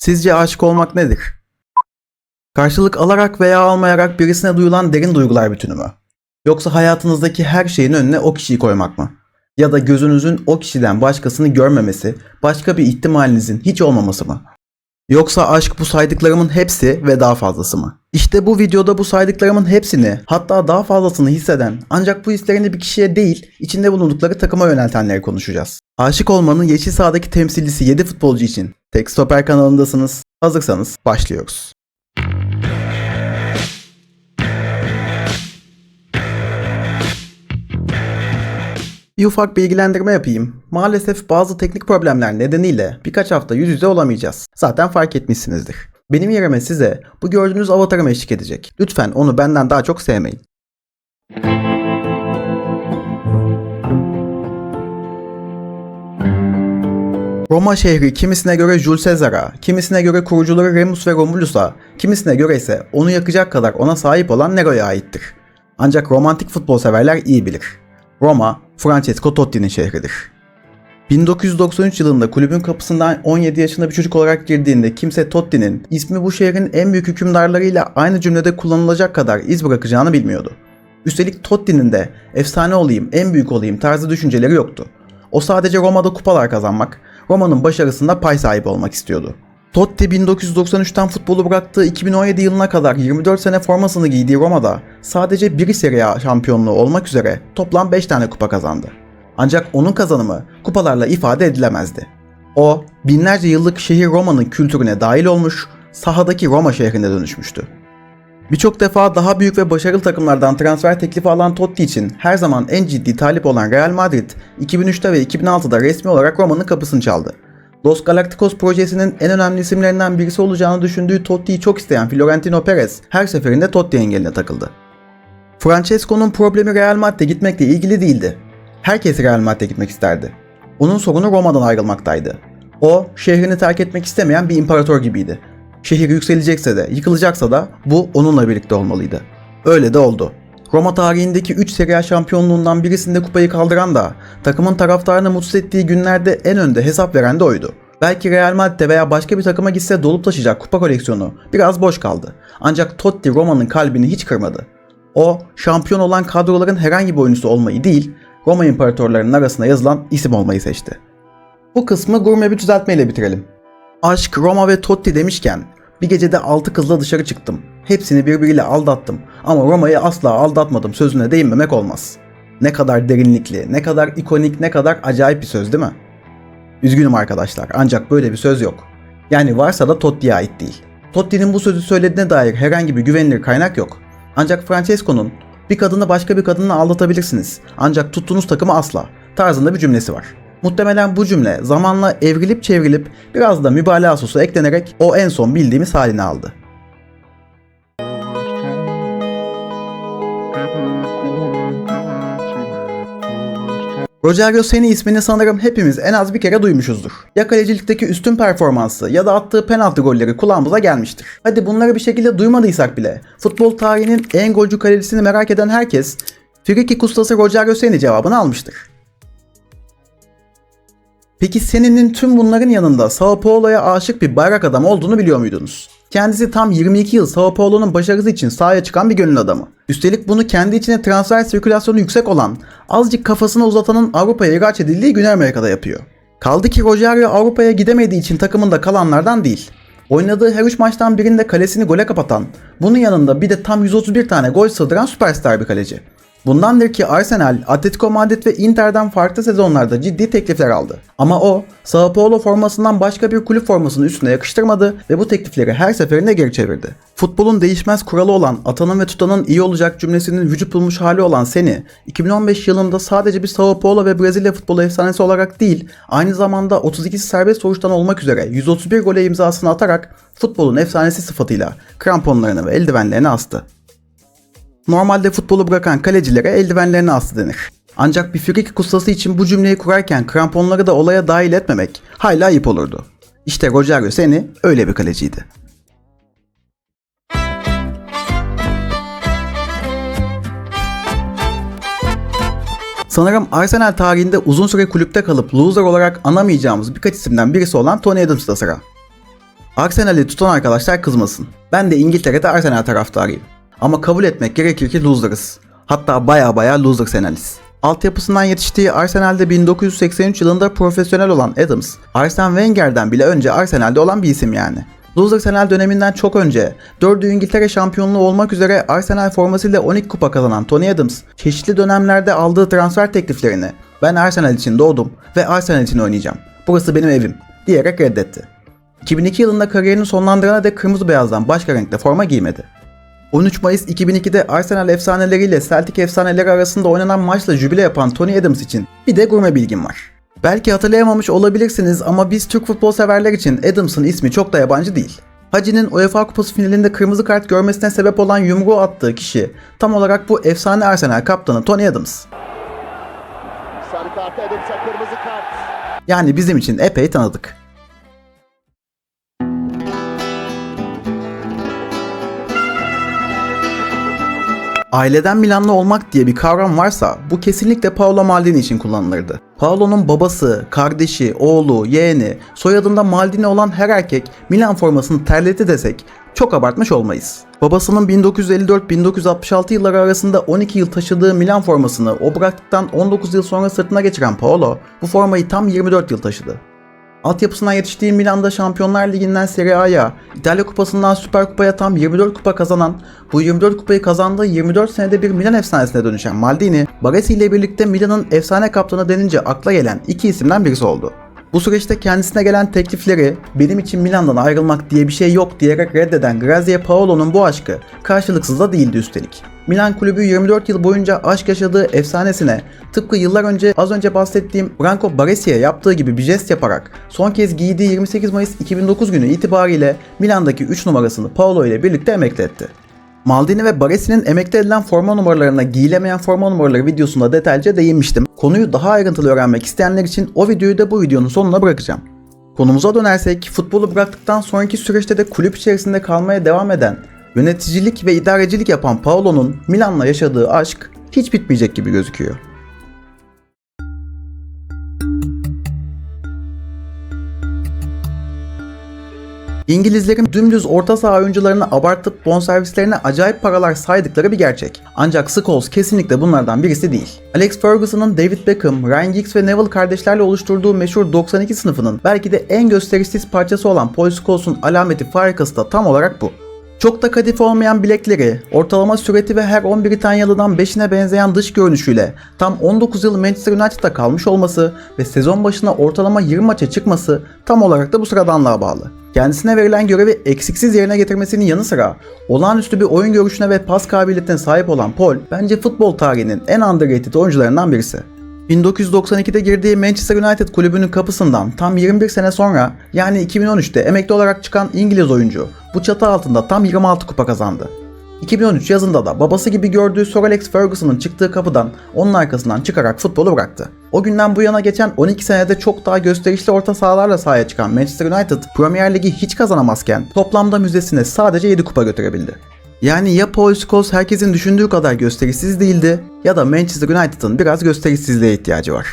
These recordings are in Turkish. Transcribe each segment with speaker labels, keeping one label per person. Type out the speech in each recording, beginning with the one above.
Speaker 1: Sizce aşık olmak nedir? Karşılık alarak veya almayarak birisine duyulan derin duygular bütünü mü? Yoksa hayatınızdaki her şeyin önüne o kişiyi koymak mı? Ya da gözünüzün o kişiden başkasını görmemesi, başka bir ihtimalinizin hiç olmaması mı? Yoksa aşk bu saydıklarımın hepsi ve daha fazlası mı? İşte bu videoda bu saydıklarımın hepsini hatta daha fazlasını hisseden ancak bu hislerini bir kişiye değil içinde bulundukları takıma yöneltenleri konuşacağız. Aşık olmanın yeşil sahadaki temsilcisi 7 futbolcu için Tek Stoper kanalındasınız. Hazırsanız başlıyoruz. Bir ufak bilgilendirme yapayım. Maalesef bazı teknik problemler nedeniyle birkaç hafta yüz yüze olamayacağız. Zaten fark etmişsinizdir. Benim yerime size bu gördüğünüz avatarım eşlik edecek. Lütfen onu benden daha çok sevmeyin. Roma şehri kimisine göre Jules Caesar'a, kimisine göre kurucuları Remus ve Romulus'a, kimisine göre ise onu yakacak kadar ona sahip olan Nero'ya aittir. Ancak romantik futbol severler iyi bilir. Roma, Francesco Totti'nin şehridir. 1993 yılında kulübün kapısından 17 yaşında bir çocuk olarak girdiğinde kimse Totti'nin ismi bu şehrin en büyük hükümdarlarıyla aynı cümlede kullanılacak kadar iz bırakacağını bilmiyordu. Üstelik Totti'nin de efsane olayım, en büyük olayım tarzı düşünceleri yoktu. O sadece Roma'da kupalar kazanmak, Roma'nın başarısında pay sahibi olmak istiyordu. Totti 1993'ten futbolu bıraktığı 2017 yılına kadar 24 sene formasını giydiği Roma'da sadece bir Serie A şampiyonluğu olmak üzere toplam 5 tane kupa kazandı. Ancak onun kazanımı kupalarla ifade edilemezdi. O, binlerce yıllık şehir Roma'nın kültürüne dahil olmuş, sahadaki Roma şehrine dönüşmüştü. Birçok defa daha büyük ve başarılı takımlardan transfer teklifi alan Totti için her zaman en ciddi talip olan Real Madrid, 2003'te ve 2006'da resmi olarak Roma'nın kapısını çaldı. Los Galacticos projesinin en önemli isimlerinden birisi olacağını düşündüğü Totti'yi çok isteyen Florentino Perez her seferinde Totti engeline takıldı. Francesco'nun problemi Real Madrid'e gitmekle ilgili değildi. Herkes Real Madrid'e gitmek isterdi. Onun sorunu Roma'dan ayrılmaktaydı. O, şehrini terk etmek istemeyen bir imparator gibiydi. Şehir yükselecekse de, yıkılacaksa da bu onunla birlikte olmalıydı. Öyle de oldu. Roma tarihindeki 3 Serie A şampiyonluğundan birisinde kupayı kaldıran da takımın taraftarını mutsuz ettiği günlerde en önde hesap veren de oydu. Belki Real Madrid'e veya başka bir takıma gitse dolup taşıyacak kupa koleksiyonu biraz boş kaldı. Ancak Totti Roma'nın kalbini hiç kırmadı. O, şampiyon olan kadroların herhangi bir oyuncusu olmayı değil, Roma imparatorlarının arasına yazılan isim olmayı seçti. Bu kısmı gurme bir düzeltmeyle bitirelim. Aşk, Roma ve Totti demişken bir gecede altı kızla dışarı çıktım. Hepsini birbiriyle aldattım ama Roma'yı asla aldatmadım sözüne değinmemek olmaz. Ne kadar derinlikli, ne kadar ikonik, ne kadar acayip bir söz değil mi? Üzgünüm arkadaşlar ancak böyle bir söz yok. Yani varsa da Totti'ye ait değil. Totti'nin bu sözü söylediğine dair herhangi bir güvenilir kaynak yok. Ancak Francesco'nun bir kadını başka bir kadınla aldatabilirsiniz ancak tuttuğunuz takımı asla tarzında bir cümlesi var. Muhtemelen bu cümle zamanla evrilip çevrilip biraz da mübalağa sosu eklenerek o en son bildiğimiz halini aldı. Rogerio Seni ismini sanırım hepimiz en az bir kere duymuşuzdur. Ya kalecilikteki üstün performansı ya da attığı penaltı golleri kulağımıza gelmiştir. Hadi bunları bir şekilde duymadıysak bile futbol tarihinin en golcü kalecisini merak eden herkes Frikik ustası Rogerio Seni cevabını almıştır. Peki Seni'nin tüm bunların yanında Sao Paulo'ya aşık bir bayrak adam olduğunu biliyor muydunuz? Kendisi tam 22 yıl Sao Paulo'nun başarısı için sahaya çıkan bir gönül adamı. Üstelik bunu kendi içine transfer sirkülasyonu yüksek olan, azıcık kafasını uzatanın Avrupa'ya ihraç edildiği Güney Amerika'da yapıyor. Kaldı ki Rogerio Avrupa'ya gidemediği için takımında kalanlardan değil. Oynadığı her 3 maçtan birinde kalesini gole kapatan, bunun yanında bir de tam 131 tane gol sığdıran süperstar bir kaleci. Bundandır ki Arsenal, Atletico Madrid ve Inter'den farklı sezonlarda ciddi teklifler aldı. Ama o, Sao Paulo formasından başka bir kulüp formasını üstüne yakıştırmadı ve bu teklifleri her seferinde geri çevirdi. Futbolun değişmez kuralı olan atanın ve tutanın iyi olacak cümlesinin vücut bulmuş hali olan Seni, 2015 yılında sadece bir Sao Paulo ve Brezilya futbolu efsanesi olarak değil, aynı zamanda 32'si serbest sonuçtan olmak üzere 131 gole imzasını atarak futbolun efsanesi sıfatıyla kramponlarını ve eldivenlerini astı. Normalde futbolu bırakan kalecilere eldivenlerini astı denir. Ancak bir frikik ustası için bu cümleyi kurarken kramponları da olaya dahil etmemek hala ayıp olurdu. İşte Rogerio Seni öyle bir kaleciydi. Sanırım Arsenal tarihinde uzun süre kulüpte kalıp loser olarak anamayacağımız birkaç isimden birisi olan Tony Adams da sıra. Arsenal'i tutan arkadaşlar kızmasın. Ben de İngiltere'de Arsenal taraftarıyım. Ama kabul etmek gerekir ki loser'ız. Hatta baya baya loser senaliz. Altyapısından yetiştiği Arsenal'de 1983 yılında profesyonel olan Adams, Arsene Wenger'den bile önce Arsenal'de olan bir isim yani. Loser Senal döneminden çok önce 4. İngiltere şampiyonluğu olmak üzere Arsenal formasıyla 12 kupa kazanan Tony Adams, çeşitli dönemlerde aldığı transfer tekliflerini ben Arsenal için doğdum ve Arsenal için oynayacağım. Burası benim evim diyerek reddetti. 2002 yılında kariyerini sonlandırana dek kırmızı beyazdan başka renkte forma giymedi. 13 Mayıs 2002'de Arsenal efsaneleriyle Celtic efsaneleri arasında oynanan maçla jübile yapan Tony Adams için bir de gurme bilgim var. Belki hatırlayamamış olabilirsiniz ama biz Türk futbol severler için Adams'ın ismi çok da yabancı değil. Hacı'nin UEFA Kupası finalinde kırmızı kart görmesine sebep olan yumruğu attığı kişi tam olarak bu efsane Arsenal kaptanı Tony Adams.
Speaker 2: Sarı kart Adams'a kırmızı kart.
Speaker 1: Yani bizim için epey tanıdık. Aileden Milanlı olmak diye bir kavram varsa bu kesinlikle Paolo Maldini için kullanılırdı. Paolo'nun babası, kardeşi, oğlu, yeğeni, soyadında Maldini olan her erkek Milan formasını terletti desek çok abartmış olmayız. Babasının 1954-1966 yılları arasında 12 yıl taşıdığı Milan formasını o bıraktıktan 19 yıl sonra sırtına geçiren Paolo bu formayı tam 24 yıl taşıdı. Altyapısından yetiştiği Milan'da Şampiyonlar Ligi'nden Serie A'ya, İtalya Kupası'ndan Süper Kupa'ya tam 24 kupa kazanan, bu 24 kupayı kazandığı 24 senede bir Milan efsanesine dönüşen Maldini, Baresi ile birlikte Milan'ın efsane kaptanı denince akla gelen iki isimden birisi oldu. Bu süreçte kendisine gelen teklifleri benim için Milan'dan ayrılmak diye bir şey yok diyerek reddeden Grazie Paolo'nun bu aşkı karşılıksız da değildi üstelik. Milan kulübü 24 yıl boyunca aşk yaşadığı efsanesine tıpkı yıllar önce az önce bahsettiğim Branko Baresi'ye yaptığı gibi bir jest yaparak son kez giydiği 28 Mayıs 2009 günü itibariyle Milan'daki 3 numarasını Paolo ile birlikte emekli etti. Maldini ve Baresi'nin emekli edilen forma numaralarına giyilemeyen forma numaraları videosunda detaylıca değinmiştim. Konuyu daha ayrıntılı öğrenmek isteyenler için o videoyu da bu videonun sonuna bırakacağım. Konumuza dönersek futbolu bıraktıktan sonraki süreçte de kulüp içerisinde kalmaya devam eden, yöneticilik ve idarecilik yapan Paolo'nun Milan'la yaşadığı aşk hiç bitmeyecek gibi gözüküyor. İngilizlerin dümdüz orta saha oyuncularını abartıp bonservislerine acayip paralar saydıkları bir gerçek. Ancak Scholes kesinlikle bunlardan birisi değil. Alex Ferguson'ın David Beckham, Ryan Giggs ve Neville kardeşlerle oluşturduğu meşhur 92 sınıfının belki de en gösterişsiz parçası olan Paul Scholes'un alameti farikası da tam olarak bu. Çok da kadife olmayan bilekleri, ortalama süreti ve her 10 Britanyalı'dan 5'ine benzeyen dış görünüşüyle tam 19 yıl Manchester United'da kalmış olması ve sezon başına ortalama 20 maça çıkması tam olarak da bu sıradanlığa bağlı. Kendisine verilen görevi eksiksiz yerine getirmesinin yanı sıra olağanüstü bir oyun görüşüne ve pas kabiliyetine sahip olan Paul bence futbol tarihinin en underrated oyuncularından birisi. 1992'de girdiği Manchester United kulübünün kapısından tam 21 sene sonra yani 2013'te emekli olarak çıkan İngiliz oyuncu bu çatı altında tam 26 kupa kazandı. 2013 yazında da babası gibi gördüğü Sir Alex Ferguson'ın çıktığı kapıdan onun arkasından çıkarak futbolu bıraktı. O günden bu yana geçen 12 senede çok daha gösterişli orta sahalarla sahaya çıkan Manchester United Premier Ligi hiç kazanamazken toplamda müzesine sadece 7 kupa götürebildi. Yani ya Paul Scholes herkesin düşündüğü kadar gösterişsiz değildi ya da Manchester United'ın biraz gösterişsizliğe ihtiyacı var.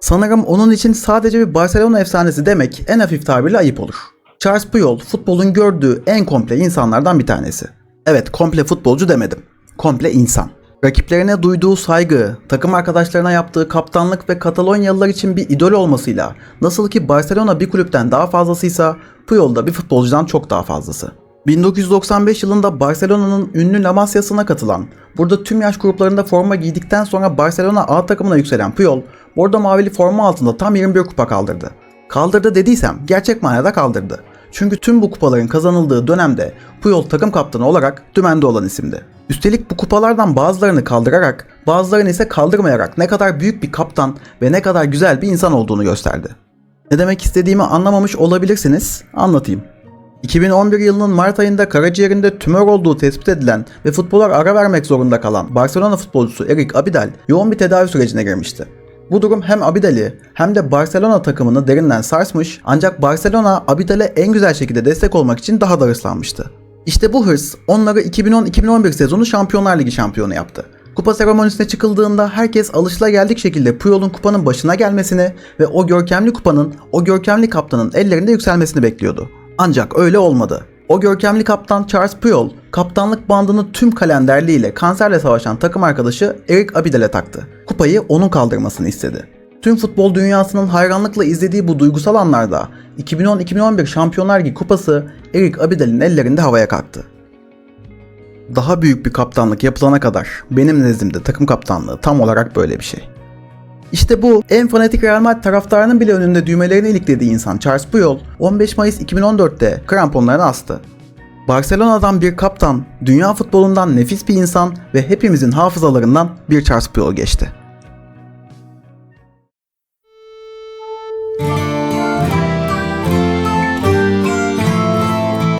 Speaker 1: Sanırım onun için sadece bir Barcelona efsanesi demek en hafif tabirle ayıp olur. Charles Puyol futbolun gördüğı en komple insanlardan bir tanesi. Evet komple futbolcu demedim. Komple insan. Rakiplerine duyduğu saygı, takım arkadaşlarına yaptığı kaptanlık ve Katalonyalılar için bir idol olmasıyla nasıl ki Barcelona bir kulüpten daha fazlasıysa Puyol da bir futbolcudan çok daha fazlası. 1995 yılında Barcelona'nın ünlü La Masia'sına katılan, burada tüm yaş gruplarında forma giydikten sonra Barcelona A takımına yükselen Puyol, bordo mavili forma altında tam 21 kupa kaldırdı. Kaldırdı dediysem gerçek manada kaldırdı. Çünkü tüm bu kupaların kazanıldığı dönemde Puyol takım kaptanı olarak dümende olan isimdi. Üstelik bu kupalardan bazılarını kaldırarak, bazılarını ise kaldırmayarak ne kadar büyük bir kaptan ve ne kadar güzel bir insan olduğunu gösterdi. Ne demek istediğimi anlamamış olabilirsiniz, anlatayım. 2011 yılının Mart ayında karaciğerinde tümör olduğu tespit edilen ve futbola ara vermek zorunda kalan Barcelona futbolcusu Eric Abidal yoğun bir tedavi sürecine girmişti. Bu durum hem Abidal'i hem de Barcelona takımını derinden sarsmış ancak Barcelona Abidal'e en güzel şekilde destek olmak için daha da hırslanmıştı. İşte bu hırs onları 2010-2011 sezonu Şampiyonlar Ligi şampiyonu yaptı. Kupa seremonisine çıkıldığında herkes alışılageldik şekilde Puyol'un kupanın başına gelmesini ve o görkemli kupanın o görkemli kaptanın ellerinde yükselmesini bekliyordu. Ancak öyle olmadı. O görkemli kaptan Charles Puyol, kaptanlık bandını tüm kalenderliğiyle kanserle savaşan takım arkadaşı Eric Abidal'e taktı. Kupayı onun kaldırmasını istedi. Tüm futbol dünyasının hayranlıkla izlediği bu duygusal anlarda 2010-2011 Şampiyonlar Ligi kupası Eric Abidal'in ellerinde havaya kalktı. Daha büyük bir kaptanlık yapılana kadar benim nezdimde takım kaptanlığı tam olarak böyle bir şey. İşte bu en fanatik Real Madrid taraftarının bile önünde düğmelerini iliklediği insan Charles Puyol 15 Mayıs 2014'te kramponlarını astı. Barcelona'dan bir kaptan, dünya futbolundan nefis bir insan ve hepimizin hafızalarından bir Charles Puyol geçti.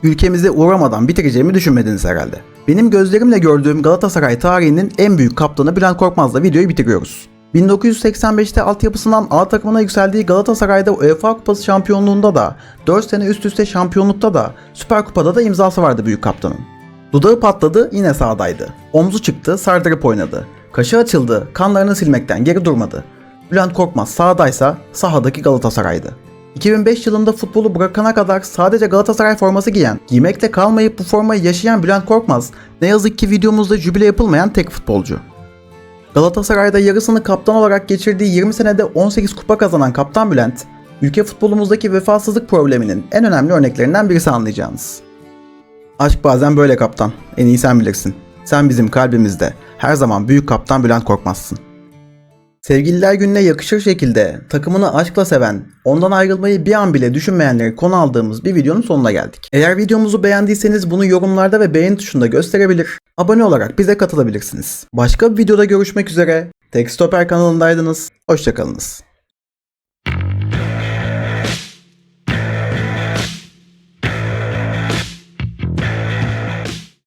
Speaker 1: ülkemize uğramadan bitireceğimi düşünmediniz herhalde. Benim gözlerimle gördüğüm Galatasaray tarihinin en büyük kaptanı Bülent Korkmaz'la videoyu bitiriyoruz. 1985'te altyapısından A takımına yükseldiği Galatasaray'da UEFA Kupası şampiyonluğunda da, 4 sene üst üste şampiyonlukta da, Süper Kupa'da da imzası vardı büyük kaptanın. Dudağı patladı, yine sahadaydı. Omzu çıktı, sardırıp oynadı. Kaşı açıldı, kanlarını silmekten geri durmadı. Bülent Korkmaz sahadaysa sahadaki Galatasaray'dı. 2005 yılında futbolu bırakana kadar sadece Galatasaray forması giyen, giymekle kalmayıp bu formayı yaşayan Bülent Korkmaz, ne yazık ki videomuzda jübile yapılmayan tek futbolcu. Galatasaray'da yarısını kaptan olarak geçirdiği 20 senede 18 kupa kazanan Kaptan Bülent, ülke futbolumuzdaki vefasızlık probleminin en önemli örneklerinden birisi anlayacağınız. Aşk bazen böyle kaptan, en iyi sen bilirsin. Sen bizim kalbimizde, her zaman büyük kaptan Bülent Korkmaz'sın. Sevgililer gününe yakışır şekilde takımını aşkla seven, ondan ayrılmayı bir an bile düşünmeyenleri konu aldığımız bir videonun sonuna geldik. Eğer videomuzu beğendiyseniz bunu yorumlarda ve beğeni tuşunda gösterebilir, abone olarak bize katılabilirsiniz. Başka bir videoda görüşmek üzere, Tek Stoper kanalındaydınız, hoşçakalınız.